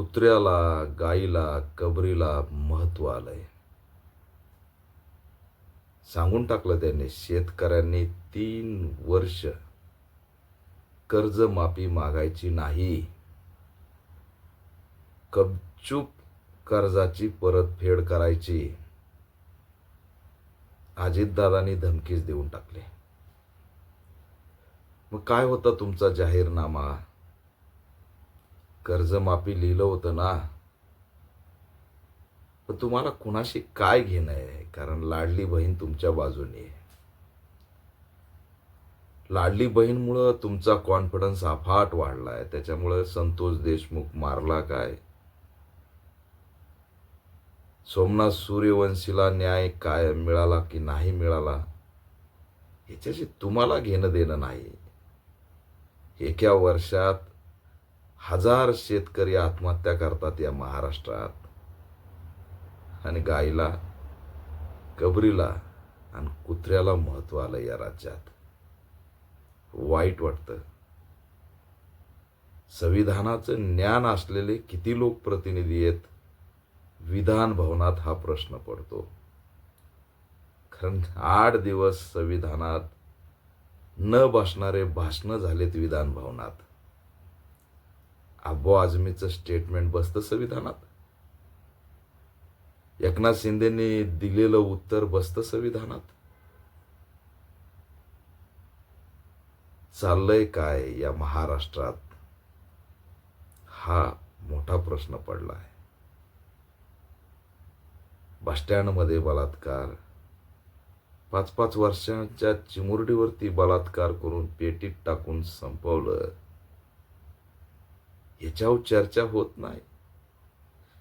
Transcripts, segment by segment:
कुत्र्याला गाईला कबरीला महत्त्व आलंय. सांगून टाकलं त्यांनी शेतकऱ्यांनी तीन वर्ष कर्जमाफी मागायची नाही. कपचूप कर्जाची परतफेड करायची. अजितदादांनी धमकीच देऊन टाकले. मग काय होता तुमचा जाहीरनामा? कर्जमाफी लिहिलं होतं ना. पण तुम्हाला कुणाशी काय घेणं आहे? कारण लाडली बहीण तुमच्या बाजूने आहे. लाडली बहीणमुळं तुमचा कॉन्फिडन्स अफाट वाढला आहे त्याच्यामुळं संतोष देशमुख मारला काय? सोमनाथ सूर्यवंशीला न्याय काय? मिळाला की नाही मिळाला? ह्याच्याशी तुम्हाला घेणं देणं नाही. एका वर्षात हजार शेतकरी आत्महत्या करतात या महाराष्ट्रात. आणि गायीला कबरीला आणि कुत्र्याला महत्त्व आलं या राज्यात. वाईट वाटतं. संविधानाचं ज्ञान असलेले किती लोकप्रतिनिधी आहेत विधान भवनात हा प्रश्न पडतो. कारण आठ दिवस संविधानात न बसणारे भाषणं झालेत विधान भवनात. अब्बो आझमीचं स्टेटमेंट बसतं संविधानात? एकनाथ शिंदेनी दिलेलं उत्तर बसतं संविधानात? चाललंय काय या महाराष्ट्रात? हा मोठा प्रश्न पडला आहे बसस्टँडमध्ये बलात्कार. पाच पाच वर्षांच्या चिमुरडीवरती बलात्कार करून पेटीत टाकून संपवलं. ह्याच्यावर चर्चा होत नाही.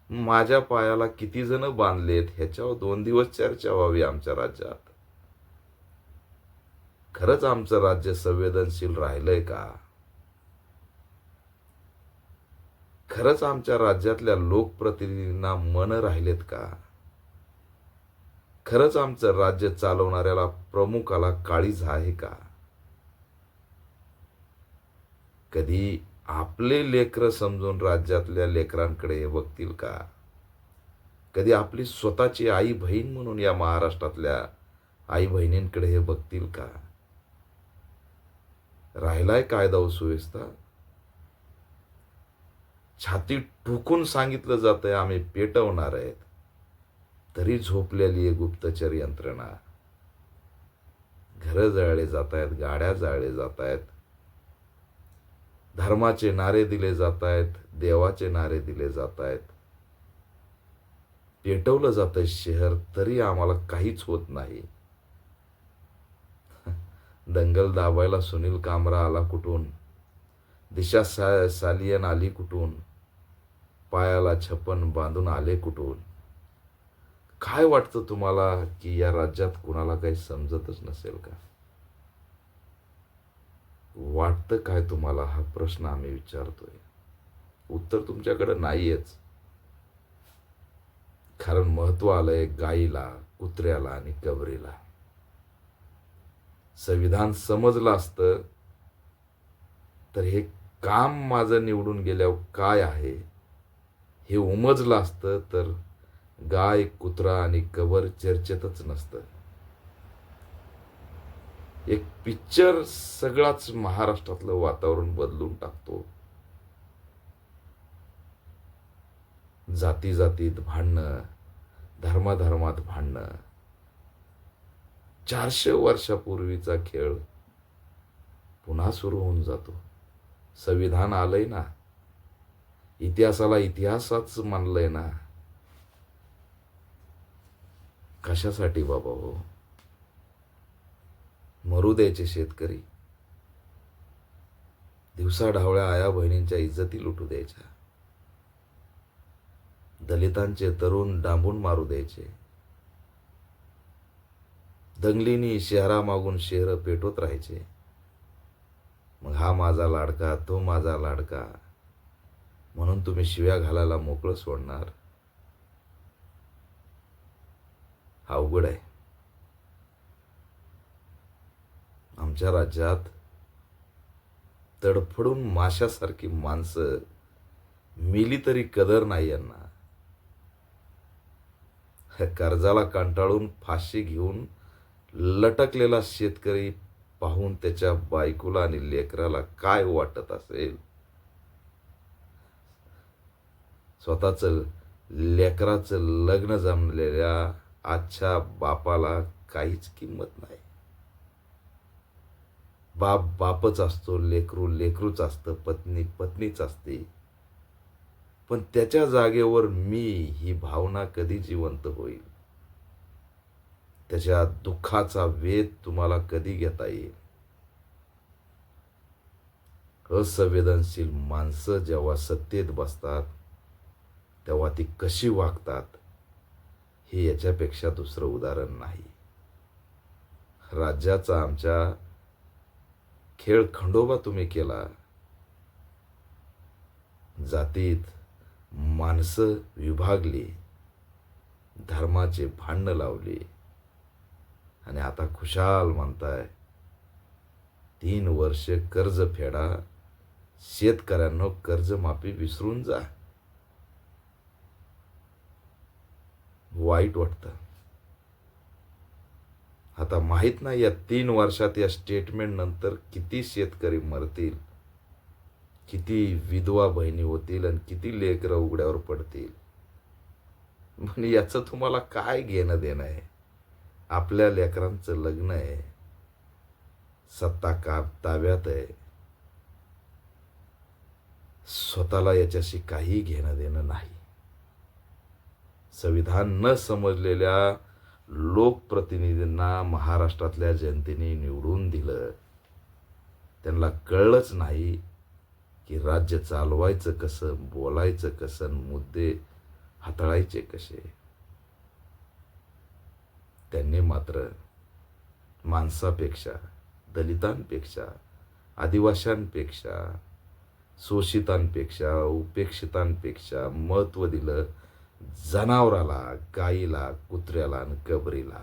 माझ्या पायाला किती जण बांधलेत ह्याच्यावर दोन दिवस चर्चा व्हावी आमच्या राज्यात. खरंच आमचं राज्य संवेदनशील राहिलंय का? खरंच आमच्या राज्यातल्या लोकप्रतिनिधींना मन राहिलेत का? खरंच आमचं राज्य चालवणाऱ्याला प्रमुखाला काळीज आहे का? कधी आपले लेकरं समजून राज्यातल्या लेकरांकडे हे बघतील का? कधी आपली स्वतःची आई बहीण म्हणून या महाराष्ट्रातल्या आई बहिणींकडे हे बघतील का? राहिलाय कायदा व सुव्यवस्था? छाती ठुकून सांगितलं जातंय आम्ही पेटवणार आहेत. तरी झोपलेली आहे गुप्तचर यंत्रणा. घरं जळले जात आहेत गाड्या जाळले जात आहेत धर्माचे नारे दिले जात आहेत देवाचे नारे दिले जात आहेत. पेटवलं जातं शहर तरी आम्हाला काहीच होत नाही. दंगल दाबायला सुनील कामरा आला कुठून? दिशा सा सालियन आली कुठून? पायाला छप्पन बांधून आले कुठून? काय वाटतं तुम्हाला की या राज्यात कुणाला काही समजतच नसेल का? वाटतं काय तुम्हाला हा प्रश्न आम्ही विचारतोय? उत्तर तुमच्याकडे नाहीयेच. कारण महत्त्व आलंय गाईला कुत्र्याला आणि कबरीला. संविधान समजलं असतं तर हे काम माझं निवडून गेल्यावर काय आहे? हे उमजलं असतं तर गाय कुत्रा आणि कबर चर्चेतच नसतं. एक पिक्चर सगळाच महाराष्ट्रातलं वातावरण बदलून टाकतो. जाती जातीत भांडणं धर्माधर्मात भांडणं. चारशे वर्षापूर्वीचा खेळ पुन्हा सुरू होऊन जातो. संविधान आलंय ना? इतिहासाला इतिहासाच मानलंय ना? कशासाठी बाबा हो? मरू द्यायचे शेतकरी. दिवसा ढावळ्या आया बहिणींच्या इज्जती लुटू द्यायच्या. दलितांचे तरुण डांबून मारू द्यायचे. दंगलीनी शहरामागून शहरं पेटवत राहायचे. मग हा माझा लाडका तो माझा लाडका. म्हणून तुम्ही शिव्या घालायला मोकळं सोडणार. हा अवघड आहे. आमच्या राज्यात तडफडून माशासारखी माणसं मिली तरी कदर नाही यांना. कर्जाला कंटाळून फाशी घेऊन लटकलेला शेतकरी पाहून त्याच्या बायकोला आणि लेकराला काय वाटत असेल? स्वतःच लेकराचं लग्न जमलेल्या आजच्या बापाला काहीच किंमत नाही. बाप बापच असतो लेकरू लेकरूच असतं पत्नी पत्नीच असते. पण त्याच्या जागेवर मी ही भावना कधी जिवंत होईल? त्याच्या दुःखाचा वेध तुम्हाला कधी घेता येईल? असंवेदनशील माणसं जेव्हा सत्तेत बसतात तेव्हा ती कशी वागतात हे याच्यापेक्षा दुसरं उदाहरण नाही. राज्याचा आमच्या खेळ खंडोबा तुम्ही केला. जातीत माणसं विभागली धर्माचे भांडणं लावली आणि आता खुशाल म्हणताय तीन वर्ष कर्ज फेडा शेतकऱ्यांना कर्जमाफी विसरून जा. वाईट वाटतं. आता माहीत नाही या तीन वर्षात या स्टेटमेंट नंतर किती शेतकरी मरतील किती विधवा बहिणी होतील आणि किती लेकरं उघड्यावर पडतील. म्हणजे याचं तुम्हाला काय घेणं देणं आहे? आपल्या लेकरांचं लग्न आहे. सत्ता का ताब्यात आहे. स्वतःला याच्याशी काही घेणं देणं नाही. संविधान न समजलेल्या लोकप्रतिनिधींना महाराष्ट्रातल्या जनतेने निवडून दिलं. त्यांना कळलंच नाही की राज्य चालवायचं कसं बोलायचं कसं मुद्दे हाताळायचे कसे. त्यांनी मात्र माणसापेक्षा दलितांपेक्षा आदिवाशांपेक्षा शोषितांपेक्षा उपेक्षितांपेक्षा महत्त्व दिलं. जनावराला गाईला कुत्र्याला आणि कबरीला